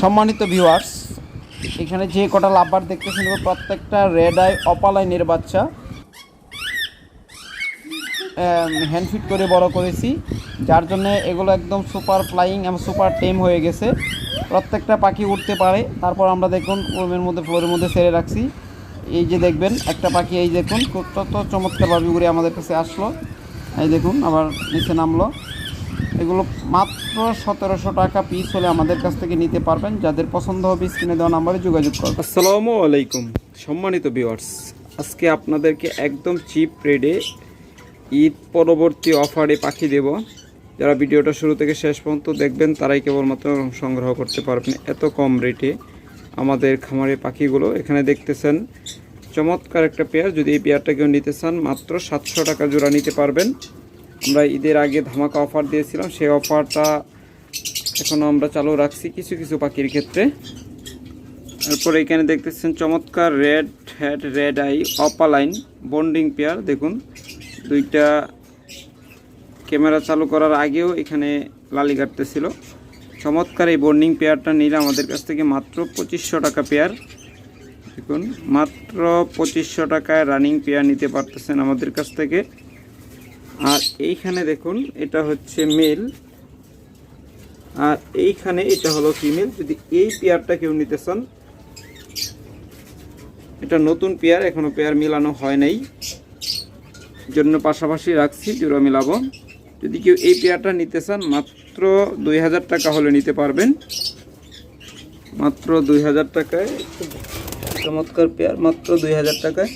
সম্মানিত ভিউয়ার্স এখানে যে কটা লাভবার দেখতেছেন প্রত্যেকটা রেড আই অপালাইনের বাচ্চা। হ্যান্ড ফিট করে বড় করেছি। যার জন্য এগুলো একদম সুপার ফ্লাইং এবং সুপার টেম হয়ে গেছে। প্রত্যেকটা পাখি উঠতে পারে। তারপর আমরা দেখুন রুমের মধ্যে, ফ্লোরের মধ্যে ছেড়ে রাখছি। এই যে দেখবেন, একটা পাখি এই দেখুন কত চমৎকারভাবে উড়ে আমাদের কাছে আসলো। এই দেখুন, আবার নিচে নামলো। এগুলো মাত্র সতেরোশো টাকা পিস হলে আমাদের কাছ থেকে নিতে পারবেন। যাদের পছন্দ হবে স্ক্রিনে দেওয়া নাম্বারে যোগাযোগ করবেন। আসসালামু আলাইকুম, সম্মানিত ভিউয়ার্স আজকে আপনাদেরকে একদম চিপ রেডে ঈদ পরবর্তী অফারে পাখি দেব। যারা ভিডিওটা শুরু থেকে শেষ পর্যন্ত দেখবেন, তারাই কেবলমাত্র সংগ্রহ করতে পারবেন এত কম রেটে আমাদের খামারে পাখিগুলো। এখানে দেখতেছেন, চমৎকার একটা পেয়ার। যদি এই পেয়ারটা কেউ নিতে চান, মাত্র সাতশো টাকা জোড়া নিতে পারবেন। আমরা ঈদের আগে ধামাকা অফার দিয়েছিলাম। সেই অফারটা এখনও আমরা চালু রাখছি কিছু কিছু পাখির ক্ষেত্রে। এরপর এখানে দেখতেছেন চমৎকার red head red eye opaline bonding pair দেখুন, দুইটা ক্যামেরা চালু করার আগেও এখানে লালি কাটতেছিল। চমৎকার এই বন্ডিং পেয়ারটা নিলে আমাদের কাছ থেকে মাত্র পঁচিশশো টাকা পেয়ার দেখুন, মাত্র পঁচিশশো টাকায় রানিং পেয়ার নিতে পারতেছেন আমাদের কাছ থেকে। আর এইখানে দেখুন, এটা হচ্ছে মেল আর এইখানে এটা হলো ফিমেল যদি এই পেয়ারটা কেউ নিতে চান, এটা নতুন পেয়ার এখনও পেয়ার মিলানো হয় নাই। জন্য পাশাপাশি রাখছি জোড়া মিলাবো। যদি কেউ এই পেয়ারটা নিতে চান, মাত্র দুই হাজার টাকা হলে নিতে পারবেন। মাত্র দুই হাজার টাকায়, চমৎকার পেয়ার মাত্র দুই হাজার টাকায়।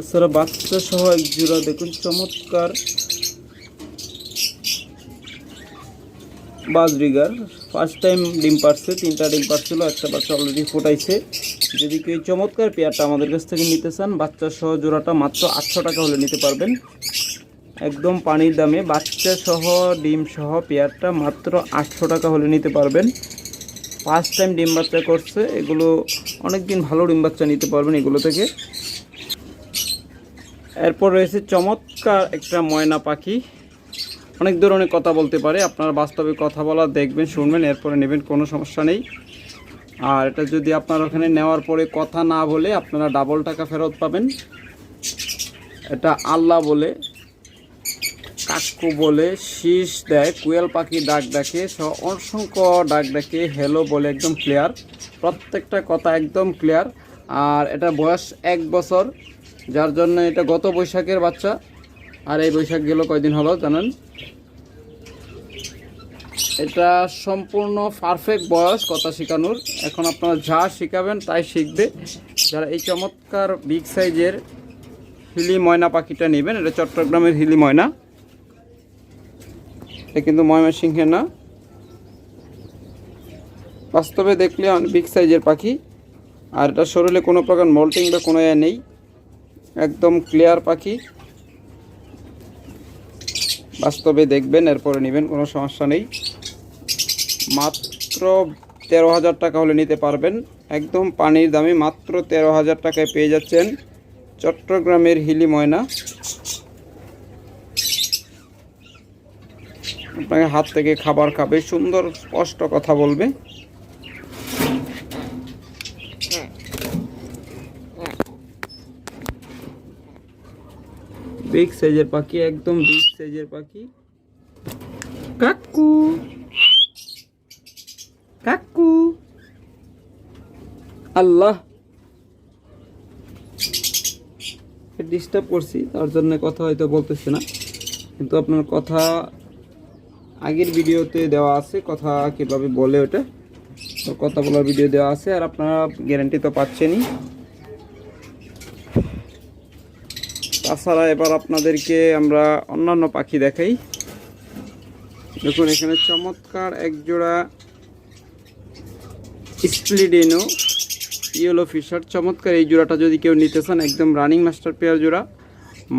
এছাড়া বাচ্চা সহ এক জোড়া দেখুন, চমৎকার। বাজরিগার। ফার্স্ট টাইম ডিম পারছে তিনটা ডিম পারছিল একটা বাচ্চা অলরেডি ফোটাইছে। যদি কেউ চমৎকার পেয়ারটা আমাদের কাছ থেকে নিতে চান, বাচ্চা সহ জোড়াটা মাত্র আটশো টাকা হলে নিতে পারবেন। একদম পানির দামে বাচ্চা সহ, ডিম সহ পেয়ারটা মাত্র আটশো টাকা হলে নিতে পারবেন। ফার্স্ট টাইম ডিম বাচ্চা করছে, এগুলো অনেক দিন ভালো ডিম বাচ্চা নিতে পারবেন এগুলো থেকে। এরপর রয়েছে চমৎকার একটা ময়না পাখি। অনেক ধরনের কথা বলতে পারে, আপনারা বাস্তবে কথা বলা, দেখবেন, শুনবেন, এরপরে নেবেন, কোনো সমস্যা নেই। আর এটা যদি আপনার ওখানে নেওয়ার পরে কথা না বলে আপনারা ডাবল টাকা ফেরত পাবেন। এটা আল্লাহ বলে, কাকু বলে, শীষ দেয়, কুয়েল পাখি ডাক ডাকে অসংখ্য ডাক ডাকে হ্যালো বলে, একদম ক্লিয়ার প্রত্যেকটা কথা একদম ক্লিয়ার আর এটা বয়স এক বছর। যার জন্য এটা গত বৈশাখের বাচ্চা। আর এই বৈশাখ গেল কয়দিন হলো জানেন? এটা সম্পূর্ণ পারফেক্ট বয়স কথা শেখানোর। এখন আপনারা যা শেখাবেন তাই শিখবে। যারা এই চমৎকার বিগ সাইজের হিলি ময়না পাখিটা নেবেন, এটা চট্টগ্রামের হিলি ময়না। এটা কিন্তু ময়মনসিংহের না। বাস্তবে দেখলে বিগ সাইজের পাখি। আর এটা শরীরে কোনো প্রকার মল্টিং বা কোনো নেই। একদম ক্লিয়ার পাখি। বাস্তবে দেখবেন, এরপরে নেবেন, কোনো সমস্যা নেই। মাত্র তেরো হাজার টাকা হলে নিতে পারবেন। একদম পানির দামে মাত্র তেরো হাজার টাকায় পেয়ে যাচ্ছেন চট্টগ্রামের হিলি ময়না। আপনাকে হাত থেকে খাবার খাবে, সুন্দর স্পষ্ট কথা বলবে। বিগ সাইজের পাখি, একদম বিগ সাইজের পাখি। কাকু। কাকু। আল্লাহ। ডিস্টার্ব করছি, তার জন্য কথা হয়তো বলতেছে না। কিন্তু আপনার কথা আগের ভিডিওতে দেওয়া আছে, কথা কীভাবে বলে ওটা। তো কথা বলার ভিডিও দেওয়া আছে, আর আপনারা গ্যারান্টি তো পাচ্ছেনই। তাছাড়া এবার আপনাদেরকে আমরা অন্যান্য পাখি দেখাই। দেখুন, এখানে চমৎকার এক জোড়া স্প্লিডেনো ইয়েলো ফিশার। চমৎকার এই জোড়াটা যদি কেউ নিতে চান, একদম রানিং মাস্টার পেয়ার জোড়া।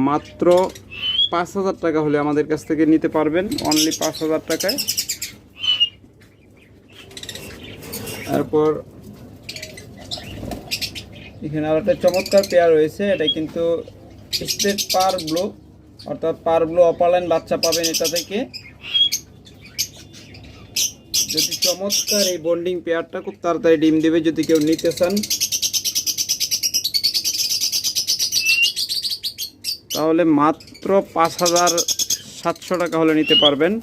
মাত্র পাঁচ হাজার টাকা হলে আমাদের কাছ থেকে নিতে পারবেন অনলি পাঁচ হাজার টাকায়। তারপর এখানে আর একটা চমৎকার পেয়ার রয়েছে, এটা কিন্তু স্টেট পার ব্লু, অর্থাৎ পারগুলো অপালাইন বাচ্চা পাবেন এটা থেকে। যদি চমৎকার এই বন্ডিং পেয়ারটা খুব তাড়াতাড়ি ডিম দেবে, যদি কেউ নিতে চান। তাহলে মাত্র পাঁচ হাজার সাতশো টাকা হলে নিতে পারবেন।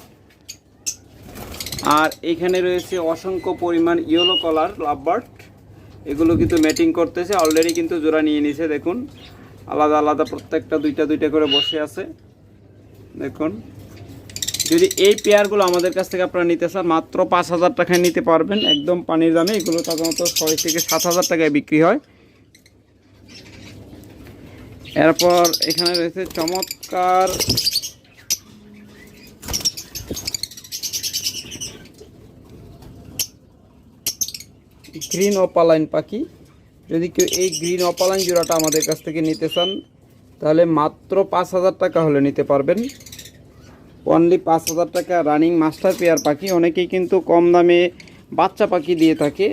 আর এখানে রয়েছে অসংখ্য পরিমাণ ইয়েলো কলার লাভবার্ড এগুলো কিন্তু ম্যাটিং করতেছে অলরেডি কিন্তু জোড়া নিয়ে নিছে, দেখুন। আলাদা আলাদা প্রত্যেকটা, দুইটা দুইটা করে বসে আছে। দেখুন, যদি এই পেয়ারগুলো আমাদের কাছ থেকে আপনারা নিতে চান, মাত্র পাঁচ হাজার টাকায় নিতে পারবেন। একদম পানির দামে, এগুলো সাধারণত ছয় থেকে সাত হাজার টাকায় বিক্রি হয়। এরপর এখানে রয়েছে চমৎকার গ্রিন ও পালাইন পাখি। যদি কেউ এই গ্রিন অপালাইন জোড়াটা আমাদের কাছ থেকে নিতে চান, তাহলে মাত্র পাঁচ হাজার টাকা হলে নিতে পারবেন। অনলি পাঁচ হাজার টাকা রানিং মাস্টার পেয়ার পাখি, অনেকেই কিন্তু কম দামে বাচ্চা পাখি দিয়ে থাকে।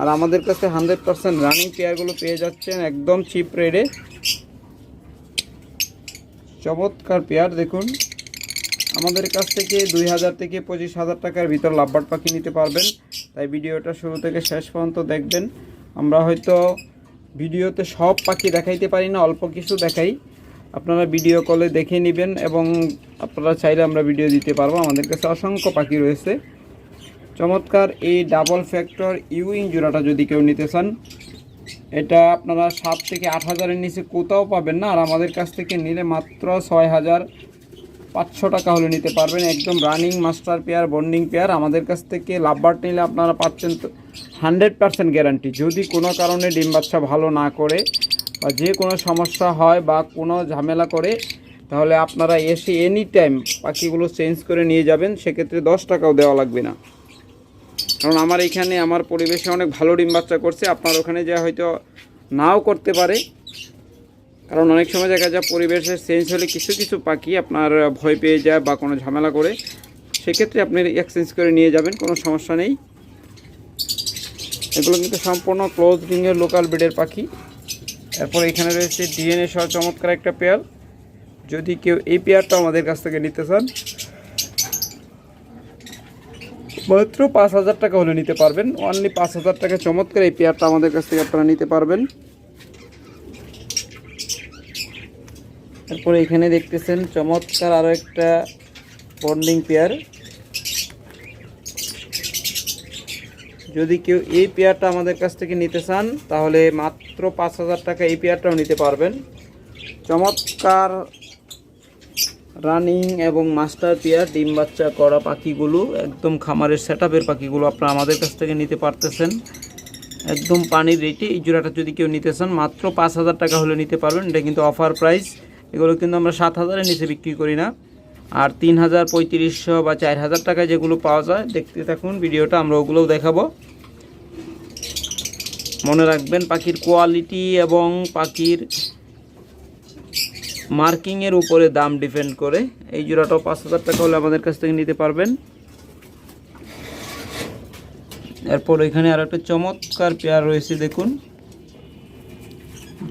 আর আমাদের কাছে হান্ড্রেড পার্সেন্ট রানিং পেয়ারগুলো পেয়ে যাচ্ছেন একদম চিপ রেটে চমৎকার পেয়ার দেখুন। আমাদের কাছ থেকে দুই হাজার থেকে পঁচিশ হাজার টাকার ভিতর লাভবার্ড পাখি নিতে পারবেন। তাই ভিডিওটা শুরু থেকে শেষ পর্যন্ত দেখবেন। আমরা হয়তো ভিডিওতে সব পাখি দেখাইতে পারি না, অল্প কিছু দেখাই। আপনারা ভিডিও কলে দেখে নেবেন এবং আপনারা চাইলে আমরা ভিডিও দিতে পারব। আমাদের কাছে অসংখ্য পাখি রয়েছে। চমৎকার এই ডাবল ফ্যাক্টর ইউইং জোড়াটা যদি কেউ নিতে চান, এটা আপনারা সাত থেকে আট হাজারের নিচে কোথাও পাবেন না। আর আমাদের কাছ থেকে নিলে মাত্র ছয় হাজার পাঁচশো টাকা হলে নিতে পারবেন। একদম running master pair bonding pair আমাদের কাছ থেকে লাভবার্ড নিলে আপনারা পাচ্ছেন হান্ড্রেড পার্সেন্ট গ্যারান্টি। যদি কোনো কারণে ডিম বাচ্চা ভালো না করে বা যে কোনো সমস্যা হয় বা কোনো ঝামেলা করে, তাহলে আপনারা এসে এনি টাইম পাখিগুলো চেঞ্জ করে নিয়ে যাবেন। সেক্ষেত্রে দশ টাকাও দেওয়া লাগবে না। কারণ আমার এখানে, আমার পরিবেশে অনেক ভালো ডিম বাচ্চা করছে। আপনার ওখানে যা হয়তো নাও করতে পারে। কারণ অনেক সময় দেখা যায় পরিবেশের চেঞ্জ হলে কিছু কিছু পাখি আপনার ভয় পেয়ে যায় বা কোনো ঝামেলা করে। সেক্ষেত্রে আপনি এক্সচেঞ্জ করে নিয়ে যাবেন, কোনো সমস্যা নেই। এগুলো কিন্তু সম্পূর্ণ ক্লোজ রিংয়ের লোকাল ব্রিডের পাখি। এরপর এখানে রয়েছে ডিএনএ সহ চমৎকার একটা পেয়ার যদি কেউ এই পেয়ারটা আমাদের কাছ থেকে নিতে চান, মাত্র পাঁচ হাজার টাকা হলে নিতে পারবেন। অনলি পাঁচ হাজার টাকা চমৎকার এই পেয়ারটা আমাদের কাছ থেকে আপনারা নিতে পারবেন। তারপরে এখানে দেখতেছেন চমৎকার আরও একটা বন্ডিং পেয়ার যদি কেউ এই পেয়ারটা আমাদের কাছ থেকে নিতে চান, তাহলে মাত্র পাঁচ হাজার টাকা এই পেয়ারটাও নিতে পারবেন। চমৎকার রানিং এবং মাস্টার পেয়ার, ডিম বাচ্চা করা পাখিগুলো, একদম খামারের সেট পাখিগুলো আপনারা আমাদের কাছ থেকে নিতে পারতেছেন। একদম পানির রেটে এই জোড়াটা যদি কেউ নিতে চান, মাত্র পাঁচ হাজার টাকা হলে নিতে পারবেন। এটা কিন্তু অফার প্রাইস এগুলো কিন্তু আমরা সাত হাজারের নিচে বিক্রি করি না। আর তিন হাজার পঁয়ত্রিশশো বা চার হাজার টাকায় যেগুলো পাওয়া যায়, দেখতে থাকুন, ভিডিওটা আমরা ওগুলোও দেখাবো। মনে রাখবেন, পাখির কোয়ালিটি এবং পাখির মার্কিংয়ের উপরে দাম ডিপেন্ড করে। এই জোড়াটাও পাঁচ হাজার টাকা হলে আমাদের কাছ থেকে নিতে পারবেন। এরপর এখানে আর একটা চমৎকার পেয়ার রয়েছে, দেখুন।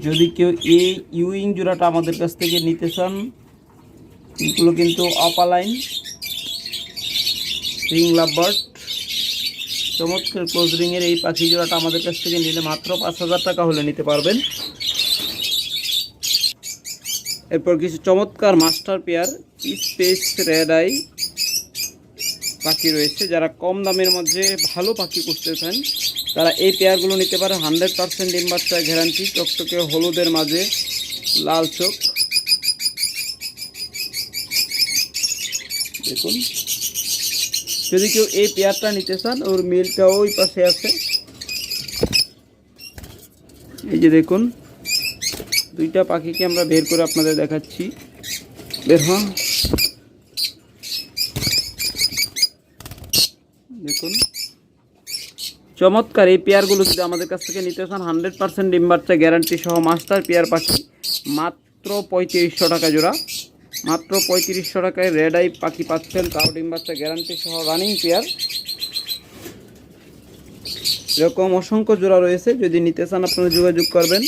যদি কেউ এই ইউইং জোড়াটা আমাদের কাছ থেকে নিতে চান এগুলো কিন্তু অপালাইন। রিং লাভবার্ড চমৎকার ক্লোজ রিংয়ের এই পাখি জোড়াটা আমাদের কাছ থেকে নিলে মাত্র পাঁচ হাজার টাকা হলে নিতে পারবেন। এরপর কিছু চমৎকার master pair, space red eye পাখি রয়েছে। যারা কম দামের মধ্যে ভালো পাখি করতে চান, তারা এই পেয়ারগুলো নিতে পারে। হান্ড্রেড পার্সেন্ট ডিম বাচ্চা গ্যারান্টি টকটকে হলুদের মাঝে লাল চোখ। দেখুন। যদি কেউ এই পেয়ারটা নিতে চান, ওর মিলটা ওই পাশে আছে। এই যে দেখুন, দুইটা পাখিকে আমরা বের করে আপনাদের দেখাচ্ছি। বের হ দেখুন। চমৎকার, এই পেয়ারগুলো যদি আমাদের কাছ থেকে নিতে চান, হান্ড্রেড পার্সেন্ট ডিম বাচ্চা গ্যারান্টি সহ মাস্টার পেয়ার পাখি, মাত্র পঁয়ত্রিশশো টাকা জোড়া। মাত্র পঁয়ত্রিশশো টাকায় রেড আই পাখি পাচ্ছেন তাও ডিম বাচ্চা গ্যারান্টি সহ রানিং পেয়ার এরকম অসংখ্য জোড়া রয়েছে, যদি নিতে চান আপনারা যোগাযোগ করবেন।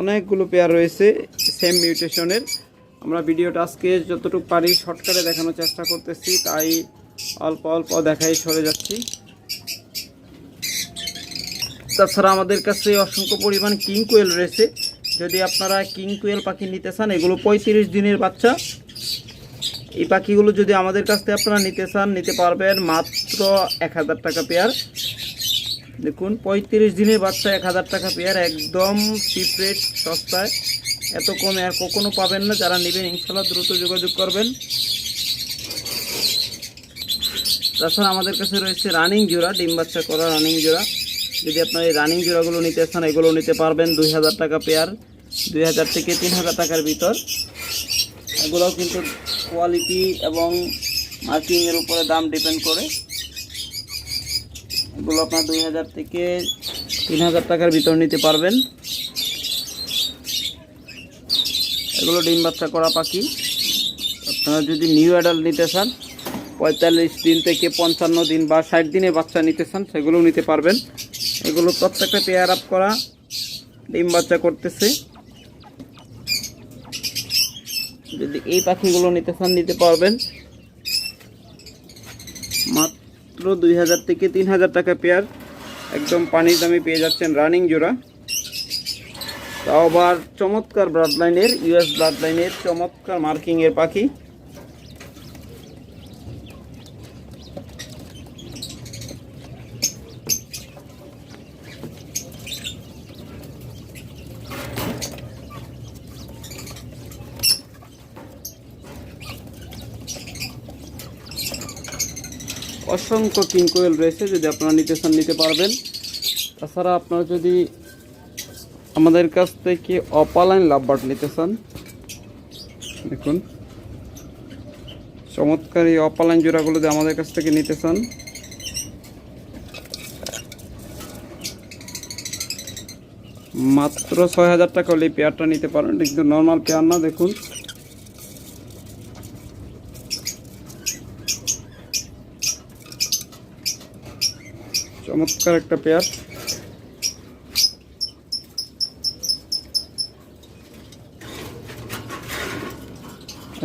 অনেকগুলো পেয়ার রয়েছে সেম মিউটেশনের আমরা ভিডিওটা আজকে যতটুকু পারি শর্টকাটে দেখানোর চেষ্টা করতেছি, তাই অল্প অল্প দেখাই সরে যাচ্ছি। তাছাড়া আমাদের কাছে অসংখ্য পরিমাণ কিং কোয়েল রয়েছে। যদি আপনারা কিং কোয়েল পাখি নিতে চান, এগুলো পঁয়ত্রিশ দিনের বাচ্চা। এই পাখিগুলো যদি আমাদের কাছ থেকে আপনারা নিতে চান, নিতে পারবেন মাত্র এক হাজার টাকা পেয়ার। দেখুন, পঁয়ত্রিশ দিনের বাচ্চা, এক হাজার টাকা পেয়ার, একদম চিপ রেট সস্তায়। এত কমে আর কখনো পাবেন না। যারা নেবেন, ইনশাল্লাহ দ্রুত যোগাযোগ করবেন। তাছাড়া আমাদের কাছে রয়েছে রানিং জোড়া, ডিম বাচ্চা করা রানিং জোড়া। যদি আপনার এই রানিং জোড়াগুলো নিতে চান, এগুলো নিতে পারবেন দুই হাজার টাকা পেয়ার দুই হাজার থেকে তিন হাজার টাকার ভিতর। এগুলোও কিন্তু কোয়ালিটি এবং মার্কিংয়ের উপরে দাম ডিপেন্ড করে। এগুলো আপনার দুই হাজার থেকে তিন হাজার টাকার ভিতর নিতে পারবেন। এগুলো ডিম বাচ্চা করা পাখি। আপনারা যদি নিউ অ্যাডাল্ট নিতে চান পঁয়তাল্লিশ দিন থেকে পঞ্চান্ন দিন বা ষাট দিনে বাচ্চা নিতে চান, সেগুলোও নিতে পারবেন। এগুলো প্রত্যেকটা পেয়ার আপ করা ডিম বাচ্চা করতেছে। যদি এই পাখিগুলো নিতে চান, নিতে পারবেন। মাত্র দুই হাজার থেকে তিন হাজার টাকা পেয়ার একদম পানির দামে পেয়ে যাচ্ছেন রানিং জোড়া। তাও আবার চমৎকার ব্লাড লাইনের ইউএস ব্লাড লাইনের চমৎকার মার্কিংয়ের পাখি। অসংখ্য কিং কোয়েল রয়েছে যদি আপনারা নিতে চান নিতে পারবেন। তাছাড়া আপনারা যদি আমাদের কাছ থেকে অপালাইন লাভবার্ড নিতে চান, দেখুন। চমৎকার এই অপালাইন জোড়াগুলো যদি আমাদের কাছ থেকে নিতে চান। মাত্র ছয় হাজার টাকা হলে এই পেয়ারটা নিতে পারেন। কিন্তু নর্মাল পেয়ার না, দেখুন। চমৎকার একটা পেয়ার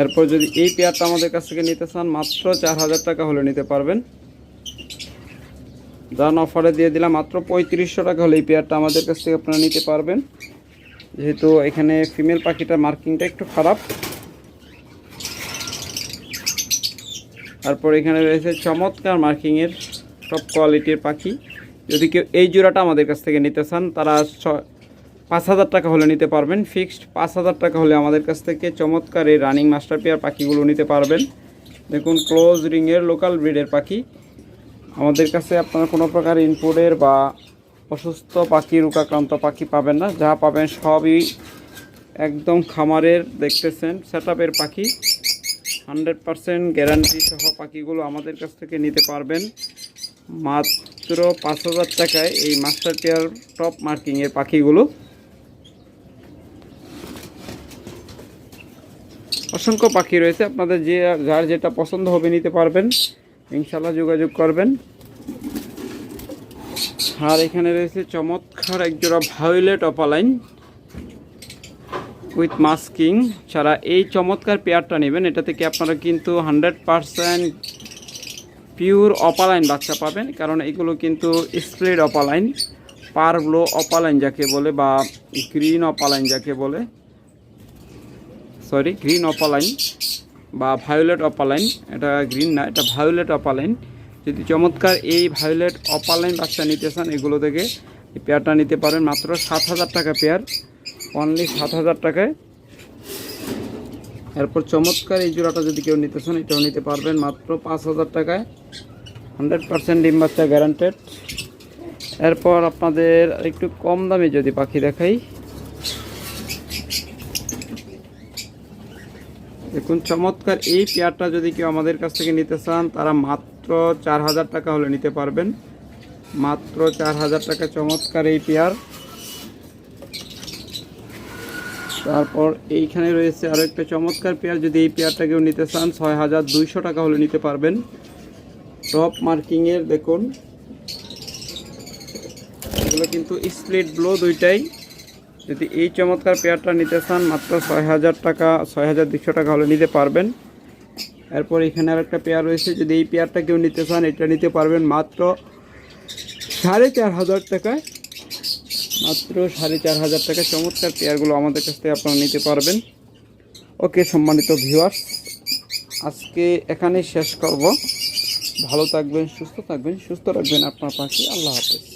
এরপর যদি এই পেয়ারটা আমাদের কাছ থেকে নিতে চান, মাত্র চার হাজার টাকা হলে নিতে পারবেন। যান অফারে দিয়ে দিলাম, মাত্র পঁয়ত্রিশশো টাকা হলে এই পেয়ারটা আমাদের কাছ থেকে আপনারা নিতে পারবেন। যেহেতু এখানে ফিমেল পাখিটার মার্কিংটা একটু খারাপ। তারপর এখানে রয়েছে চমৎকার মার্কিংয়ের টপ কোয়ালিটির পাখি। যদি কেউ এই জোড়াটা আমাদের কাছ থেকে নিতে চান, তারা পাঁচ হাজার টাকা হলে নিতে পারবেন। ফিক্সড পাঁচ হাজার টাকা হলে আমাদের কাছ থেকে চমৎকার এই রানিং মাস্টার পেয়ার পাখিগুলো নিতে পারবেন। দেখুন ক্লোজ রিংয়ের লোকাল ব্রিডের পাখি। আমাদের কাছে আপনারা কোনো প্রকার ইনপুটের বা অসুস্থ পাখি, রোগাক্রান্ত পাখি পাবেন না। যা পাবেন সবই একদম খামারের দেখতেছেন সেট পাখি। হান্ড্রেড পারসেন্ট গ্যারান্টি সহ পাখিগুলো আমাদের কাছ থেকে নিতে পারবেন। মাত্র পাঁচ হাজার টাকায় এই মাস্টার টপ মার্কিংয়ের পাখিগুলো। অসংখ্য পাখি রয়েছে। আপনাদের যে যার যেটা পছন্দ হবে নিতে পারবেন। ইনশাল্লাহ যোগাযোগ করবেন। আর এখানে রয়েছে চমৎকার একজোড়া ভায়োলেট অপালাইন উইথ মাস্কিং ছাড়া এই চমৎকার পেয়ারটা নেবেন এটা থেকে আপনারা কিন্তু হান্ড্রেড পারসেন্ট পিওর অপালাইন বাচ্চা পাবেন। কারণ এগুলো কিন্তু স্প্রেড অপালাইন পারব্লো অপালাইন যাকে বলে বা গ্রিন অপালাইন যাকে বলে। সরি গ্রিন অপালাইন বা ভায়োলেট অপালাইন এটা গ্রিন না, এটা ভায়োলেট অপালাইন যদি চমৎকার এই ভায়োলেট অপালাইন বাচ্চা নিতে চান, এগুলো থেকে পেয়ারটা নিতে পারেন মাত্র সাত হাজার টাকা পেয়ার অনলি সাত হাজার টাকায়। এরপর চমৎকার এই জোড়াটা যদি কেউ নিতে চান, এটাও নিতে পারবেন মাত্র পাঁচ হাজার টাকায়। হান্ড্রেড পার্সেন্ট ডিম বাচ্চা গ্যারান্টেড এরপর আপনাদের একটু কম দামে যদি পাখি দেখাই দেখুন, চমৎকার এই পেয়ারটা যদি কেউ আমাদের কাছ থেকে নিতে চান, তারা মাত্র চার হাজার টাকা হলে নিতে পারবেন। মাত্র চার হাজার টাকা চমৎকার এই পেয়ার। তারপর এইখানে রয়েছে আরও একটা চমৎকার পেয়ার, যদি এই পেয়ারটা কেউ নিতে চান, ছয় হাজার দুইশো টাকা হলে নিতে পারবেন। টপ মার্কিংয়ের, দেখুন, এগুলো কিন্তু স্প্লিট ব্লো দুইটাই। যদি এই চমৎকার পেয়ারটা নিতে চান, মাত্র ছয় হাজার টাকা, ছয় হাজার দুশো টাকা হলে নিতে পারবেন। এরপর এখানে আর একটা পেয়ার রয়েছে। যদি এই পেয়ারটা কেউ নিতে চান, এটা নিতে পারবেন মাত্র সাড়ে চার হাজার টাকায়। মাত্র সাড়ে চার হাজার টাকা চমৎকার পেয়ারগুলো আমাদের কাছ থেকে আপনারা নিতে পারবেন। ওকে, সম্মানিত ভিউয়ার্স আজকে এখানেই শেষ করব। ভালো থাকবেন, সুস্থ থাকবেন, সুস্থ রাখবেন আপনার পাখি আল্লাহ হাফেজ।